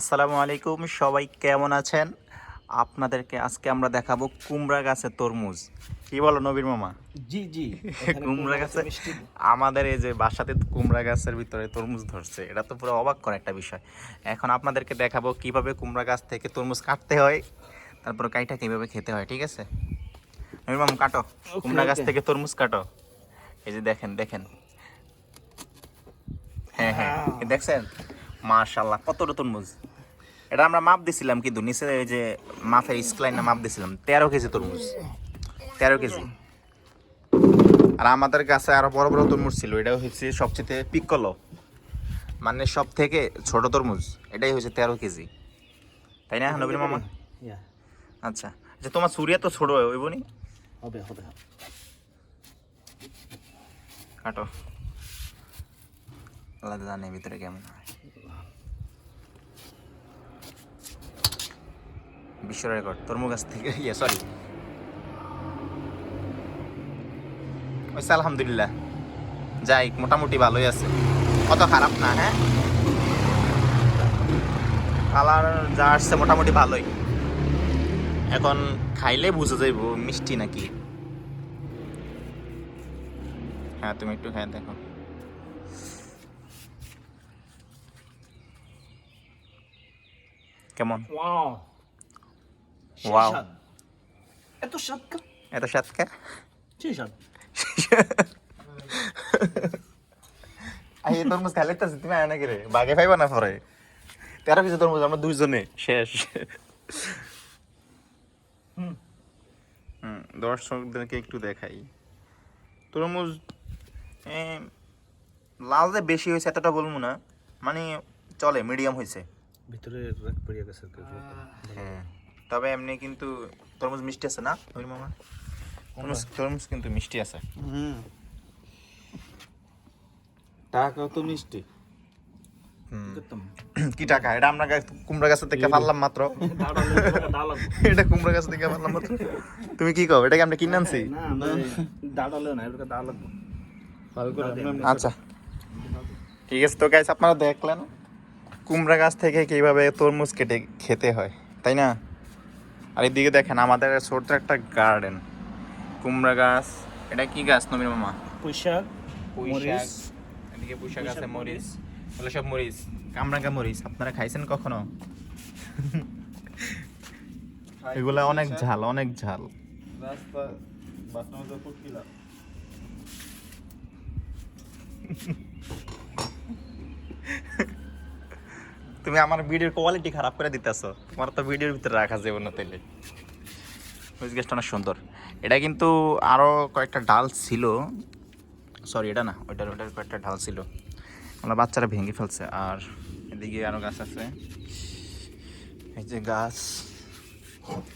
আসসালামু আলাইকুম সবাই কেমন আছেন? আপনাদেরকে আজকে আমরা দেখাবো কুমড়া গাছের তরমুজ। কি বলো নবীর মামা? জি জি। কুমড়া গাছে আমাদের এই যে বাসাতে কুমড়া গাছের ভিতরে তরমুজ ধরছে এটা তো পুরো অবাক করা একটা বিষয়। এখন আপনাদেরকে দেখাবো কীভাবে কুমড়া গাছ থেকে তরমুজ কাটতে হয় তারপর কাইটা কীভাবে খেতে হয় ঠিক আছে? নবীর মামা কাটো। কুমড়া গাছ থেকে তরমুজ কাটো। এই যে দেখেন দেখেন। হ্যাঁ হ্যাঁ। এই দেখছেন? মাশাল্লাহ কতটা তরমুজ। এটা আমরা মাপ দিছিলাম কিন্তু নিচে এই যে মাপের স্কলাইনে মাপ দিছিলাম। তেরো কেজি তরমুজ। তেরো কেজি। আর আমাদের কাছে আরও বড় বড় তরমুজ ছিল এটা হচ্ছে সবচেয়ে পিকলো। মানে সব থেকে ছোট তরমুজ এটাই হচ্ছে তেরো কেজি। তাই না নবীন মামা? আচ্ছা। আচ্ছা তোমার সুরিয়া তো ছোট হইব নি হবে হবে কাটো। আলাদা জানে ভিতরে কেমন হয়। বিশ্ব রেকর্ড তরমুজ গাছ থেকে ইয়ে সরি আলহামদুলিল্লাহ। যাই, মোটামুটি ভালোই আছে। অত খারাপ না হ্যাঁ? কালার যা আসছে মোটামুটি ভালোই। এখন খাইলে বুঝে যাইব, মিষ্টি নাকি? হ্যাঁ তুমি একটু হ্যাঁ দেখো। কেমন? ওয়াও এত এত সেই তরমুজ খাইলে তো তুমি আয় নাকি রে বাগে পাইবা না পরে তেরো কিছু তরমুজ আমরা দুইজনে শেষ হুম। হুম দর্শকদেরকে একটু দেখাই তরমুজ লাল যে বেশি হয়েছে এতটা বলব না মানে চলে মিডিয়াম হয়েছে ভিতরে রাখ পড়িয়া গেছে হ্যাঁ তবে এমনি কিন্তু তরমুজ মিষ্টি আছে না ওই মামা? তরমুজ তরমুজ কিন্তু মিষ্টি আছে। হুম। টাকা তো মিষ্টি। কি টাকা? এটা আমরা কুমড়া গাছের থেকে পারলাম মাত্র। এটা কুমড়া গাছ থেকে পারলাম মাত্র। তুমি কি কও? এটাকে আমরা কিনে আনছি? না আমরা দাঁড়ালে না এটা দাঁড়া লাগবে ভালো করে আচ্ছা। ঠিক আছে তো গাইস আপনারা দেখলেন কুমড়া গাছ থেকে কীভাবে তরমুজ কেটে খেতে হয় তাই না? আর এদিকে দেখেন আমাদের ছোট্ট একটা গার্ডেন কুমড়া গাছ। এটা কি গাছ নবীন মামা? পুঁইশাক পুঁই মরিচ। এদিকে পুঁই শাক পুঁই আছে মরিচ। এগুলো সব মরিচ। কামরাঙ্গা মরিচ আপনারা খাইছেন কখনো? এগুলা অনেক ঝাল অনেক ঝাল। রাস্তা বাসনা তুমি আমার ভিডিওর কোয়ালিটি খারাপ করে দিতেছো। তোমার তো ভিডিওর ভিতরে রাখা যাবে না তাইলে। মরিচ গাছটা অনেক সুন্দর। এটা কিন্তু আরও কয়েকটা ডাল ছিল। সরি এটা না, ওইটার ওইটার কয়েকটা ডাল ছিল। আমরা বাচ্চারা ভেঙে ফেলছে। আর এদিকে আরও গাছ আছে। এই যে গাছ।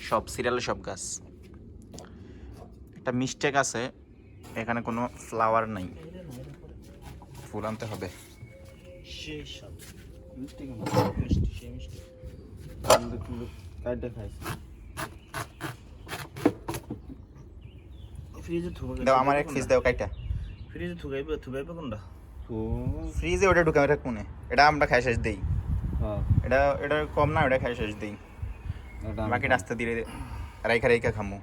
সব সিরিয়ালে সব গাছ। একটা মিস্টেক আছে। এখানে কোনো ফ্লাওয়ার নাই। ফুল আনতে হবে। মিষ্টি কেমন মিষ্টি সেই মিষ্টি কাইটা খাইছি ফ্রিজে থুবে দাও আমার এক পিস দাও কাইটা। ফ্রিজে কোনটা? ফ্রিজে ওটা ঢুকাই কোনে? এটা আমরা খাই শেষ দেই। হ্যাঁ। এটা এটা কম না ওটা খাই শেষ দেই। বাকি রাস্তা দিয়ে রাইখা রাইখা খামু।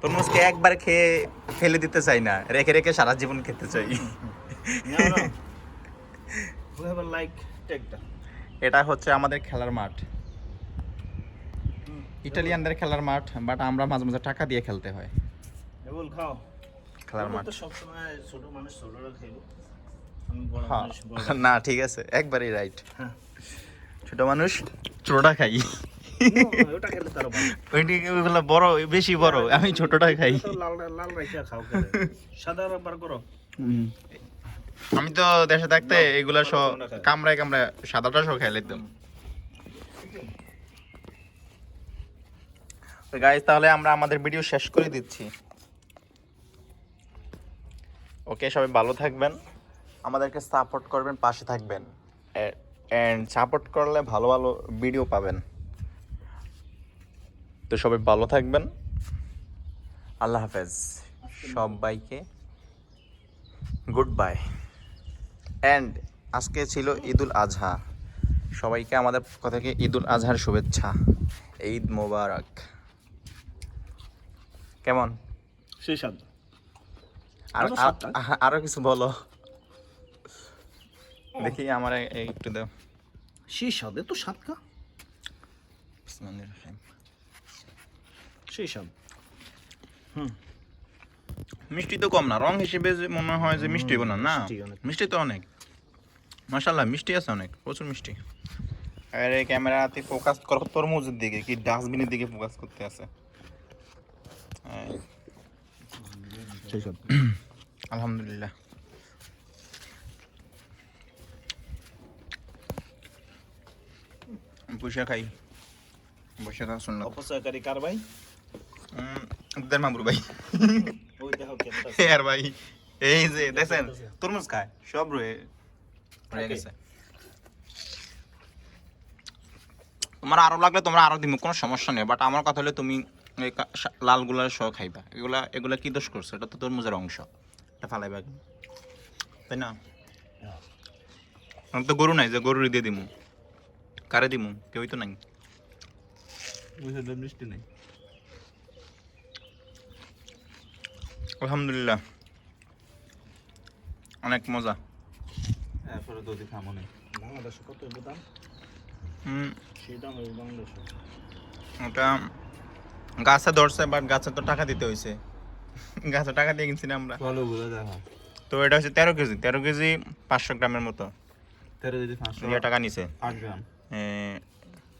তরমুজকে একবার খেয়ে ফেলে দিতে চাই না। রেখে রেখে সারা জীবন খেতে চাই। এটা হচ্ছে আমাদের খেলার মাঠ। ইটালিয়ানদের খেলার মাঠ বাট আমরা মাঝে মাঝে টাকা দিয়ে খেলতে হয়। খাও। খেলার মাঠ। ছোট মানুষ ছোটরা বড় হ্যাঁ। না ঠিক আছে একবারই রাইট হ্যাঁ। ছোট মানুষ ছোটটা খাই। বড় বেশি বড় আমি ছোটটা খাই। লাল লাল রাইখা খাও সাদা বার করো। আমি তো দেশে থাকতে এগুলা সব। কামড়ায় কামড়ায় সাদাটা সব খাই লিখতাম গাইজ তাহলে আমরা আমাদের ভিডিও শেষ করে দিচ্ছি। ওকে সবাই ভালো থাকবেন। আমাদেরকে সাপোর্ট করবেন পাশে থাকবেন। অ্যান্ড সাপোর্ট করলে ভালো ভালো ভিডিও পাবেন। তো সবাই ভালো থাকবেন। আল্লাহ হাফেজ। সবাইকে গুড বাই। অ্যান্ড আজকে ছিল ঈদুল আজহা। সবাইকে আমাদের পক্ষ থেকে ঈদুল আজহার শুভেচ্ছা। ঈদ মোবারক। কেমন? সেই আর আরও কিছু বলো। দেখি আমার একটু দাও। সেই স্বাদ এত স্বাদ কা বিসমিল্লাহির রহমানির রহিম। সেই স্বাদ মিষ্টি তো কম না রং হিসেবে যে মনে হয় যে মিষ্টি না না। মিষ্টি তো অনেক। মাশাল্লাহ মিষ্টি আছে অনেক প্রচুর মিষ্টি। আর এই ক্যামেরাতে ফোকাস করো তরমুজের দিকে কি ডাস্টবিনের দিকে ফোকাস করতে আছে। স্বাদ আলহামদুলিল্লাহ। বসে খাই। বসে খাওয়া শুনলাম। অপচয়কারী কার ভাই? দেড় মামুর ভাই। ওই দেখো কেমন আর ভাই এই যে দেখছেন? তরমুজ খায় সব রয়ে গেছে তোমার আরও লাগলে তোমরা আরও দিমু কোনো সমস্যা নেই বাট আমার কথা হলে তুমি লালগুলার সহ খাইবা। এগুলা এগুলা কি দোষ করছ? এটা তো তরমুজের অংশ। এটা ফালাইবা। তাই না? আমার তো গরু নাই যে গরু দিয়ে দিমু। কারে দিমু? কেউই তো নাই। নেই। আলহামদুলিল্লাহ। অনেক মজা। এরপরে যদি খামো নেই। বাংলাদেশে কত এর দাম? হুম। সেই দাম ওই বাংলাদেশে। ওটা গাছে ধরছে বাট গাছে তো টাকা দিতে হয়েছে গাছে টাকা দিয়ে কিনছি না আমরা। ভালো বুঝে দেখা তো এটা হচ্ছে তেরো কেজি। তেরো কেজি পাঁচশো গ্রামের মতো। তেরো যদি পাঁচশো টাকা নিছে। আট গ্রাম।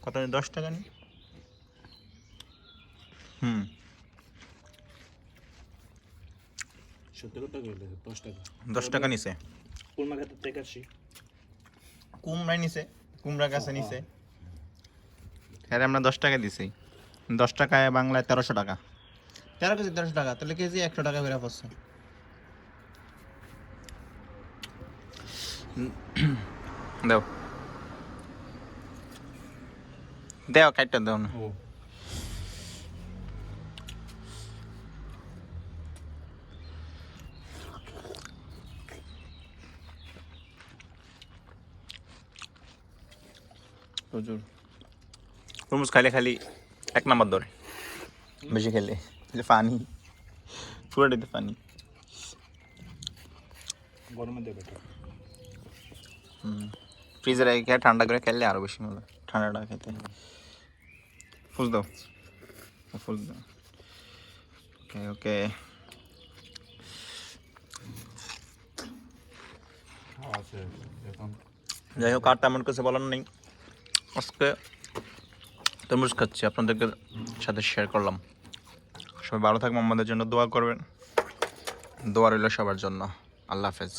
কত দশ টাকা নি? হুম। সত্যি কথা দশ টাকা। দশ টাকা নিছে। কুলমা খাতে থেকে আসি কুমড়াই নিছে কুমড়া গাছে নিছে। হ্যাঁ আমরা দশ টাকা দিছি। দশ টাকায় বাংলায় তেরোশো টাকা। তেরো কেজি তেরোশো টাকা তাহলে কেজি একশো টাকা বেরা পড়ছে। দাও। দেও কাইটটা দাও না। প্রচুর। তরমুজ খাইলে খালি এক নাম্বার ধরে বেশি খেলে। পানি পুরোটাতে পানি গরমে দেবে ফ্রিজে রেখে ঠান্ডা করে খেললে আরও বেশি মজা। ঠান্ডাটা খেতে। ফুল দাও। ফুল দাও। ওকে ওকে যাই হোক আর তেমন কিছু বলার নেই। আজকে তরমুজ খাচ্ছি, আপনাদেরকে সাথে শেয়ার করলাম। সবাই ভালো থাকবেন, আমাদের জন্য দোয়া করবেন। দোয়া রইল সবার জন্য। আল্লাহ হাফেজ।